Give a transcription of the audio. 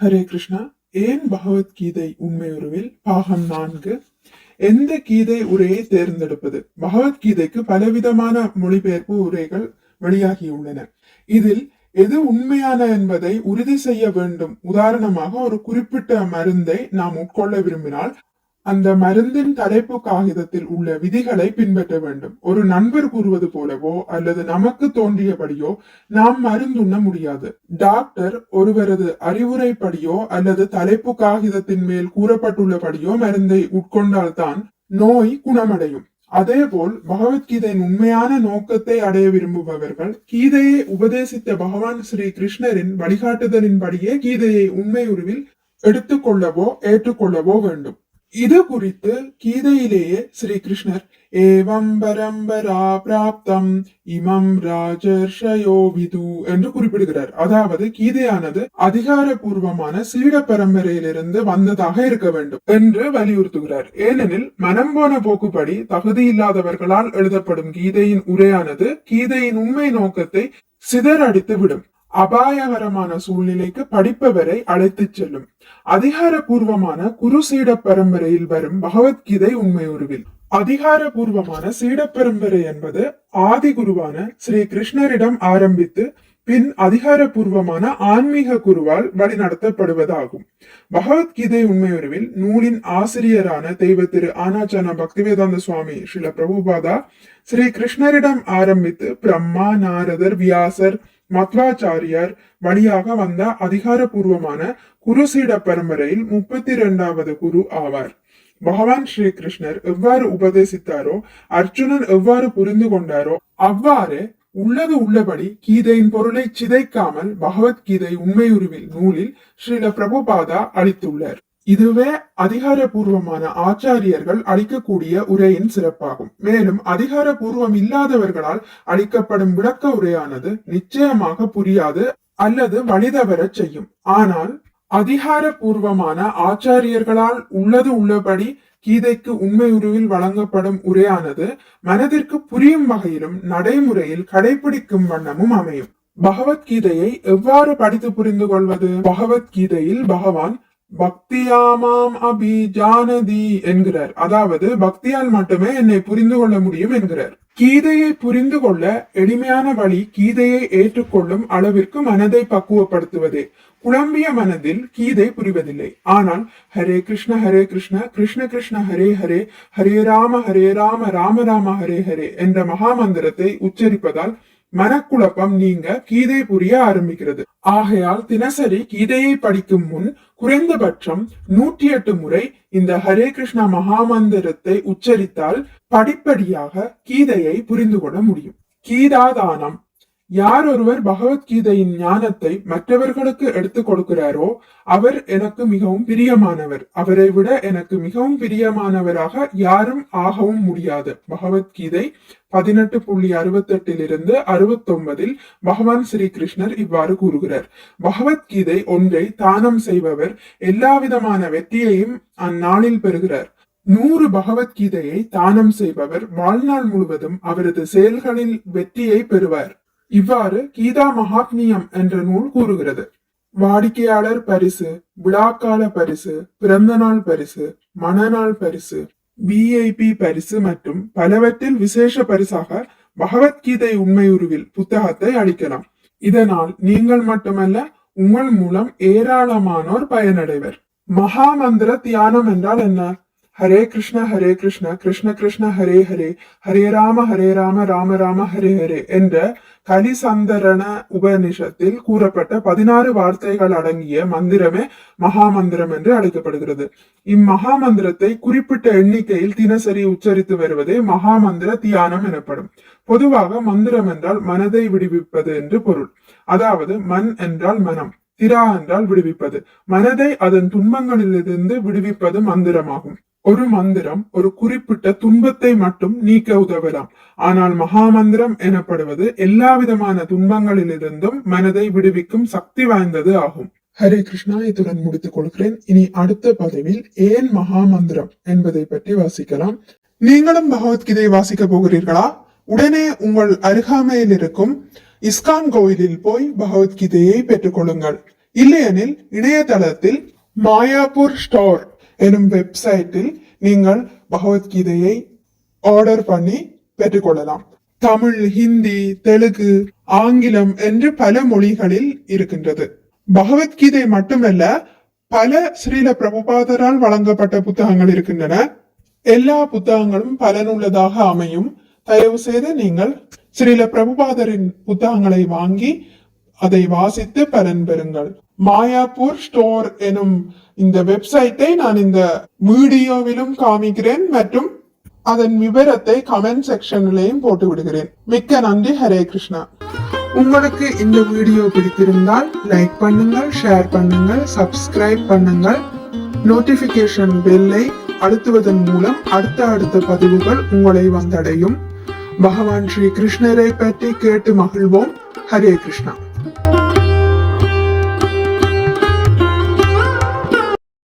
ஹரே கிருஷ்ணா ஏன் பகவத்கீதை உண்மையுருவில் பாகம் நான்கு. எந்த கீதை உரையை தேர்ந்தெடுப்பது? பகவத்கீதைக்கு பலவிதமான மொழிபெயர்ப்பு உரைகள் வெளியாகியுள்ளன. இதில் எது உண்மையான என்பதை உறுதி செய்ய வேண்டும். உதாரணமாக ஒரு குறிப்பிட்ட மருந்தை நாம் உட்கொள்ள விரும்பினால் அந்த மருந்தின் தலைப்பு காகிதத்தில் உள்ள விதிகளை பின்பற்ற வேண்டும். ஒரு நண்பர் கூறுவது போலவோ அல்லது நமக்கு தோன்றியபடியோ நாம் மருந்துண்ண முடியாது. டாக்டர் ஒருவரது அறிவுரைப்படியோ அல்லது தலைப்பு காகிதத்தின் மேல் கூறப்பட்டுள்ளபடியோ மருந்தை உட்கொண்டால்தான் நோய் குணமடையும். அதேபோல் பகவத்கீதையின் உண்மையான நோக்கத்தை அடைய விரும்புபவர்கள் கீதையை உபதேசித்த பகவான் ஸ்ரீ கிருஷ்ணரின் வழிகாட்டுதலின்படியே கீதையை உண்மை உருவில் எடுத்துக்கொள்ளவோ ஏற்றுக்கொள்ளவோ வேண்டும். இது குறித்து கீதையிலேயே ஸ்ரீ கிருஷ்ணர் ஏவம் பரம்பரா பிராப்தம் இமம் ராஜர்ஷயோ விது என்று குறிப்பிடுகிறார். அதாவது கீதையானது அதிகாரபூர்வமான சீட பரம்பரையிலிருந்து வந்ததாக இருக்க வேண்டும் என்று வலியுறுத்துகிறார். ஏனெனில் மனம் போன போக்குப்படி தகுதியில்லாதவர்களால் எழுதப்படும் கீதையின் உரையானது கீதையின் உண்மை நோக்கத்தை சிதறடித்து விடும் அபாயகரமான சூழ்நிலைக்கு படிப்பவரை அழைத்துச் செல்லும். அதிகாரபூர்வமான குரு சீட பரம்பரையில் வரும் பகவத்கீதை உண்மையுருவில் அதிகாரபூர்வமான சீட பரம்பரை என்பது ஆதி குருவான ஸ்ரீ கிருஷ்ணரிடம் ஆரம்பித்து பின் அதிகாரபூர்வமான ஆன்மீக குருவால் வழிநடத்தப்படுவதாகும். பகவத்கீதை உண்மையுறவில் நூலின் ஆசிரியரான தெய்வ திரு ஆனாச்சான பக்திவேதாந்த சுவாமி ஸ்ரீல பிரபுபாதா ஸ்ரீ கிருஷ்ணரிடம் ஆரம்பித்து பிரம்மா நாரதர் வியாசர் மத்வாச்சாரியார் வழியாக வந்த அதிகாரபூர்வமான குருசீட பரம்பரையில் முப்பத்தி இரண்டாவது குரு ஆவார். பகவான் ஸ்ரீ கிருஷ்ணர் எவ்வாறு உபதேசித்தாரோ அர்ஜுனன் எவ்வாறு புரிந்து கொண்டாரோ அவ்வாறு உள்ளது உள்ளபடி கீதையின் பொருளை சிதைக்காமல் பகவத்கீதை உண்மையுருவில் நூலில் ஸ்ரீல பிரபுபாதா அளித்துள்ளார். இதுவே அதிகாரபூர்வமான ஆச்சாரியர்கள் அளிக்கக்கூடிய உரையின் சிறப்பாகும். மேலும் அதிகாரபூர்வம் இல்லாதவர்களால் அளிக்கப்படும் விளக்க உரையானது நிச்சயமாக புரியாது அல்லது வழிதவரச் செய்யும். ஆனால் அதிகாரபூர்வமான ஆச்சாரியர்களால் உள்ளது உள்ளபடி கீதைக்கு உண்மை உருவில் வழங்கப்படும் உரையானது மனதிற்கு புரியும் வகையிலும் நடைமுறையில் கடைபிடிக்கும் வண்ணமும் அமையும். பகவத்கீதையை எவ்வாறு படித்து புரிந்து கொள்வது? பகவத்கீதையில் பகவான் பக்தியாமாம் அபி ஜானதி என்கிறார். அதாவது பக்தியால் மட்டுமே என்னை புரிந்து கொள்ள முடியும் என்கிறார். கீதையை புரிந்து கொள்ள எளிமையான வழி கீதையை ஏற்றுக்கொள்ளும் அளவிற்கு மனதை பக்குவப்படுத்துவதே. குழம்பிய மனதில் கீதை புரிவதில்லை. ஆனால் ஹரே கிருஷ்ண ஹரே கிருஷ்ண கிருஷ்ண கிருஷ்ண ஹரே ஹரே ஹரே ராம ஹரே ராம ராம ராம ஹரே ஹரே என்ற மகாமந்திரத்தை உச்சரிப்பதால் மனக்குழப்பம் நீங்க கீதை புரிய ஆரம்பிக்கிறது. ஆகையால் தினசரி கீதையை படிக்கும் முன் குறைந்தபட்சம் நூற்றி எட்டு முறை இந்த ஹரே கிருஷ்ணா மகாமந்திரத்தை உச்சரித்தால் படிப்படியாக கீதையை புரிந்து கொள்ள முடியும். கீதாதானம் யார் ஒருவர் பகவத்கீதையின் ஞானத்தை மற்றவர்களுக்கு எடுத்துக் கொடுக்கிறாரோ அவர் எனக்கு மிகவும் பிரியமானவர். அவரை விட எனக்கு மிகவும் பிரியமானவராக யாரும் ஆகவும் முடியாது. பகவத்கீதை பதினெட்டு புள்ளி அறுபத்தி அறுபத்தொன்பதில் பகவான் ஸ்ரீ கிருஷ்ணர் இவ்வாறு கூறுகிறார். பகவத்கீதை ஒன்றை தானம் செய்பவர் எல்லா விதமான வெற்றியையும் அந்நாளில் பெறுகிறார். நூறு பகவத்கீதையை தானம் செய்பவர் வாழ்நாள் முழுவதும் அவரது செயல்களில் வெற்றியை பெறுவார். இவ்வாறு கீதா மகாத்மியம் என்ற நூல் கூறுகிறது. வாடிக்கையாளர் பரிசு விழாக்கால பரிசு பிறந்தநாள் பரிசு மணநாள் பரிசு விஐபி பரிசு மற்றும் பலவற்றில் விசேஷ பரிசாக பகவத்கீதை உண்மையுருவில் புத்தகத்தை அளிக்கலாம். இதனால் நீங்கள் மட்டுமல்ல உங்கள் மூலம் ஏராளமானோர் பயனடைவர். மகாமந்திர தியானம் என்றால் என்ன? ஹரே கிருஷ்ண ஹரே கிருஷ்ண கிருஷ்ண கிருஷ்ண ஹரே ஹரே ஹரே ராம ஹரே ராம ராம ராம ஹரே ஹரே என்ற கலிசந்தரண உபநிஷத்தில் கூறப்பட்ட பதினாறு வார்த்தைகள் அடங்கிய மந்திரமே மகாமந்திரம் என்று அழைக்கப்படுகிறது. இம்மகாமந்திரத்தை குறிப்பிட்ட எண்ணிக்கையில் தினசரி உச்சரித்து வருவதே மகாமந்திர தியானம் எனப்படும். பொதுவாக மந்திரம் என்றால் மனதை விடுவிப்பது என்று பொருள். அதாவது மண் என்றால் மனம் திரா என்றால் விடுவிப்பது. மனதை அதன் துன்பங்களிலிருந்து விடுவிப்பது மந்திரமாகும். ஒரு மந்திரம் ஒரு குறிப்பிட்ட துன்பத்தை மட்டும் நீக்க உதவலாம். ஆனால் மகாமந்திரம் எனப்படுவது எல்லா விதமான துன்பங்களிலிருந்தும் மனதை விடுவிக்கும் சக்தி வாய்ந்தது ஆகும். ஹரே கிருஷ்ணா இத்துடன் முடித்துக் கொள்கிறேன். இனி அடுத்த பதிவில் ஏன் மகாமந்திரம் என்பதை பற்றி வாசிக்கலாம். நீங்களும் பகவத்கீதை வாசிக்க போகிறீர்களா? உடனே உங்கள் அருகாமையில் இருக்கும் இஸ்கான் கோயிலில் போய் பகவத்கீதையை பெற்றுக்கொள்ளுங்கள் இல்லையெனில் இணையதளத்தில் மாயாபூர் ஸ்டோர் எனும் வெப்சைட்டில் நீங்கள் பகவத்கீதையை ஆர்டர் பண்ணி பெற்றுக்கொள்ளலாம். தமிழ் ஹிந்தி தெலுங்கு ஆங்கிலம் என்று பல மொழிகளில் இருக்கின்றது. பகவத்கீதை மட்டுமல்ல பல ஸ்ரீல பிரபுபாதரால் வழங்கப்பட்ட புத்தகங்கள் இருக்கின்றன. எல்லா புத்தகங்களும் பலனுள்ளதாக அமையும். தயவு செய்து நீங்கள் ஸ்ரீல பிரபுபாதரின் புத்தகங்களை வாங்கி அதை வாசித்து பலன் பெறுங்கள். மாயாப்பூர் ஸ்டோர் எனும் இந்த வெப்சைட்டை நான் இந்த வீடியோவிலும் காமிக்கிறேன் மற்றும் அதன் விவரத்தை கமெண்ட் செக்ஷன்லையும் போட்டு விடுகிறேன். மிக்க நன்றி. ஹரே கிருஷ்ணா. உங்களுக்கு இந்த வீடியோ பிடித்திருந்தால் லைக் பண்ணுங்கள் ஷேர் பண்ணுங்கள் சப்ஸ்கிரைப் பண்ணுங்கள். நோட்டிபிகேஷன் பெல்லை அழுத்துவதன் மூலம் அடுத்த அடுத்த பதிவுகள் உங்களை வந்தடையும். பகவான் ஸ்ரீ கிருஷ்ணரை பற்றி கேட்டு மகிழ்வோம். ஹரே கிருஷ்ணா.